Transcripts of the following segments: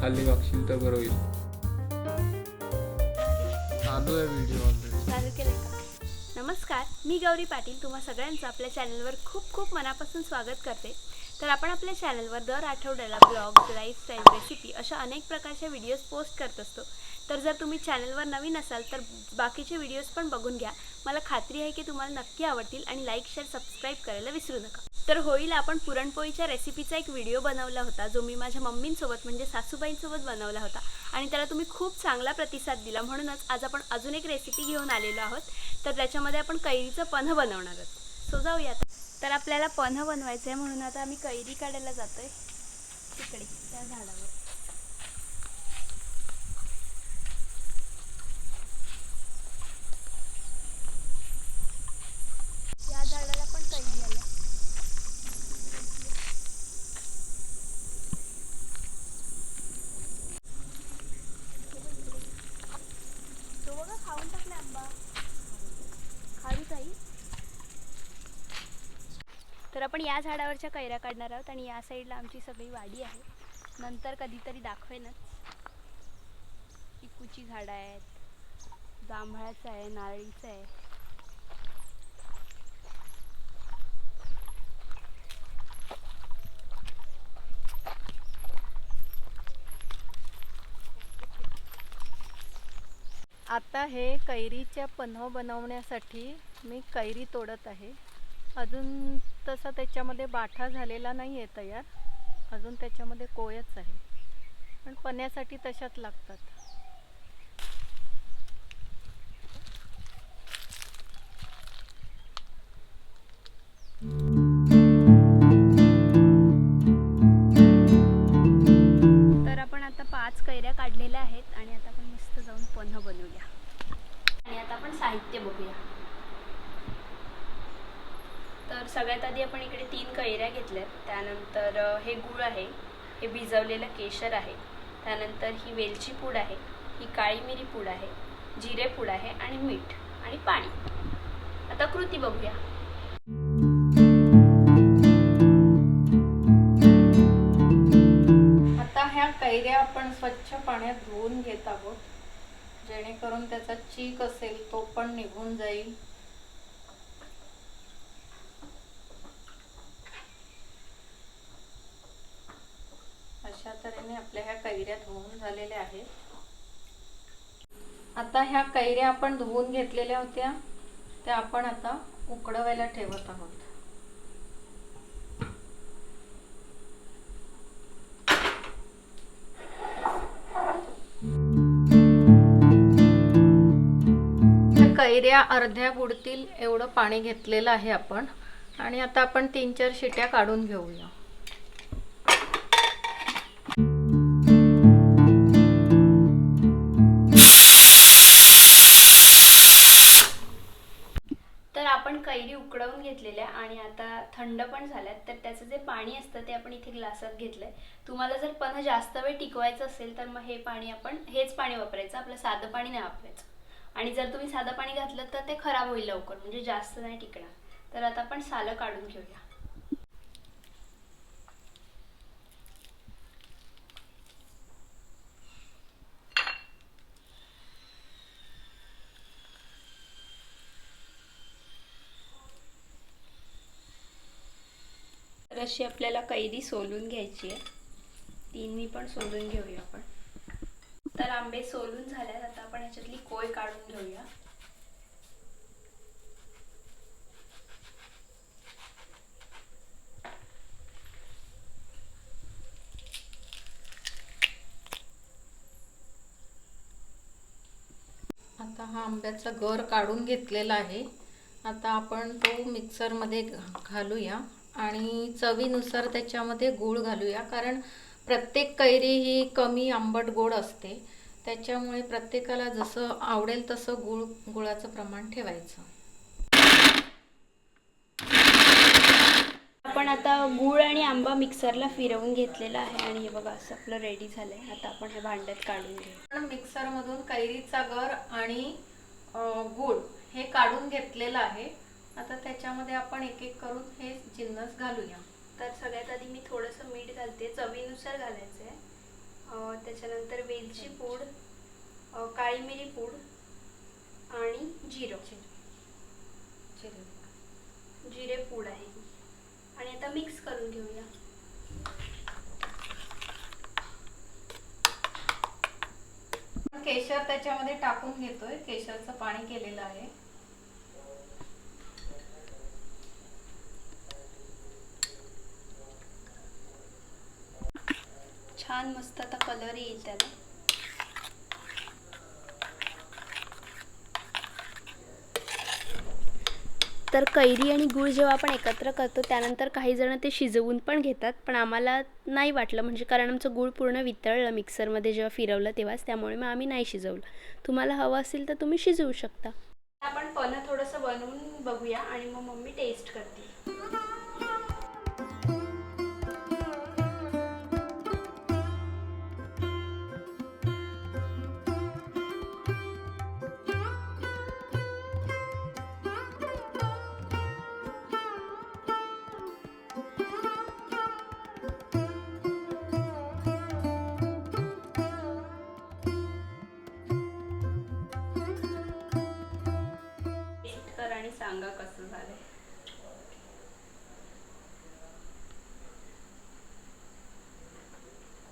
खाली वागशील तर बरं होईल. चालू आहे व्हिडिओ चालू केलं का? नमस्कार मी गौरी पाटील. तुम्हा सगळ्यांचं आपल्या चॅनलवर खूप खूप मनापासून स्वागत करते. तर आपण आपल्या चॅनलवर दर आठवड्याला ब्लॉग लाईफस्टाईल रेसिपी अशा अनेक प्रकारच्या व्हिडिओज पोस्ट करत असतो. तर जर तुम्ही चॅनलवर नवीन असाल तर बाकीचे व्हिडिओज पण बघून घ्या. मला खात्री आहे की तुम्हाला नक्की आवडतील आणि लाईक शेअर सबस्क्राईब करायला विसरू नका. तर होईल आपण पुरणपोळीच्या रेसिपीचा एक व्हिडिओ बनवला होता जो मी माझ्या मम्मींसोबत म्हणजे सासूबाईंसोबत बनवला होता. आणि त्याला तुम्ही खूप चांगला प्रतिसाद दिला. म्हणूनच आज आपण अजून एक रेसिपी घेऊन आलेलो आहोत. तर त्याच्यामध्ये आपण कैरीचं पन्ह बनवणार आहोत. सो जाऊया तर आपल्याला पन्ह बनवायचं आहे म्हणून आता आम्ही कैरी काढायला जातोय. तिकडे त्या झाडावर या झाडाला पण कैरी आल्या तो बघा खाऊन टाकला आंबा खाली काही तर आपण या झाडावरच्या कैऱ्या काढणार आहोत आणि या साईडला आमची सगळी वाडी आहे. नंतर कधीतरी दाखवेनच. चिकूची झाडं आहेत. जांभळाचं आहे नारळीचं आहे. आता हे कैरीच्या पन्ह बनवण्यासाठी मी कैरी तोडत आहे. अजून तसा त्याच्यामध्ये बाठा झालेला नाही आहे तयार. अजून त्याच्यामध्ये कोयच आहे. पण पन्ह्यासाठी तशाच लागतात. तर आपण आता पाच कैऱ्या काढलेल्या आहेत आणि आता आपण मस्त जाऊन पन्ह बनवूया. आणि आता आपण साहित्य बघूया. तर सगळ्यात आधी आपण इकडे तीन कैऱ्या घेतल्यात त्यानंतर हे गूळ आहे हे भिजवलेलं केशर आहे. त्यानंतर ही वेलची पूड आहे ही काळी मिरी पूड आहे जिरे पूड आहे आणि मीठ आणि पाणी. आता कृती बघूया. आता ह्या कैऱ्या आपण स्वच्छ पाण्यात धुवून घेत आहोत. जेणेकरून त्याचा चीक असेल तो पण निघून जाईल. अशा तऱ्हेने आपल्या ह्या कैऱ्या धुवून झालेल्या आहेत. आता ह्या कैऱ्या आपण धुवून घेतलेल्या होत्या त्या आपण आता उकडवायला ठेवत आहोत. कैऱ्या अर्ध्या बुडतील एवढं पाणी घेतलेलं आहे आपण. आणि आता आपण तीन चार शिट्या काढून घेऊया. उकडवून घेतलेल्या आणि आता थंड पण झाल्यात तर त्याचं जे पाणी असतं ते आपण इथे ग्लासात घेतलंय. तुम्हाला जर पण जास्त वेळ टिकवायचं असेल तर मग हे पाणी आपण हेच पाणी वापरायचं आपलं साधं पाणी नाही वापरायचं. आणि जर तुम्ही साधं पाणी घातलं तर ते खराब होईल लवकर म्हणजे जास्त नाही टिकणार. तर आता आपण सालं काढून घेऊया तर अशी आपल्याला कैरी सोलून घ्यायची आहे. तिन्ही पण सोलून घेऊया आपण. तर आंबे सोलून झाल्यात आता आपण ह्याच्यातली कोय काढून घेऊया. आता हा आंब्याचा गर काढून घेतलेला आहे. आता आपण तो मिक्सरमध्ये घालूया. आणि चवीनुसार त्याच्यामध्ये गूळ घालूया. कारण प्रत्येक कैरी ही कमी आंबट गोड असते. त्याच्यामुळे प्रत्येकाला जसं आवडेल तसं गूळ गुळाचं प्रमाण ठेवायचं. आपण आता गूळ आणि आंबा मिक्सरला फिरवून घेतलेला आहे आणि हे बघा असं आपलं रेडी झालंय. आता आपण हे भांड्यात काढून घेऊ. आपण मिक्सरमधून कैरीचा गर आणि गूळ हे काढून घेतलेलं आहे. आता त्याच्यामध्ये आपण एक एक करून हे जिन्नस घालूया. तर सगळ्यात आधी मी थोडंसं मीठ घालते. चवीनुसार घालायचं आहे त्याच्यानंतर वेलची पूड काळी मिरी पूड आणि जिरं. जिरे पूड आहे ही. आणि आता मिक्स करून घेऊया. केशर त्याच्यामध्ये टाकून घेतोय. केशरचं पाणी केलेलं आहे. छान मस्त आता कलर येईल त्याला. तर कैरी आणि गूळ जेव्हा आपण एकत्र करतो त्यानंतर काही जण ते शिजवून पण घेतात पण आम्हाला नाही वाटलं. म्हणजे कारण आमचं गूळ पूर्ण वितळलं मिक्सरमध्ये जेव्हा फिरवलं तेव्हाच त्यामुळे मग आम्ही नाही शिजवलं. तुम्हाला हवं असेल तर तुम्ही शिजवू शकता. आपण पण थोडंसं बनवून बघूया आणि मग मम्मी टेस्ट करते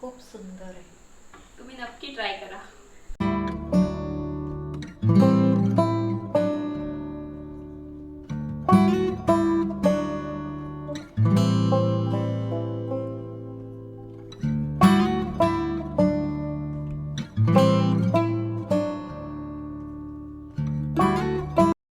खूप सुंदर आहे. तुम्ही नक्की ट्राय करा.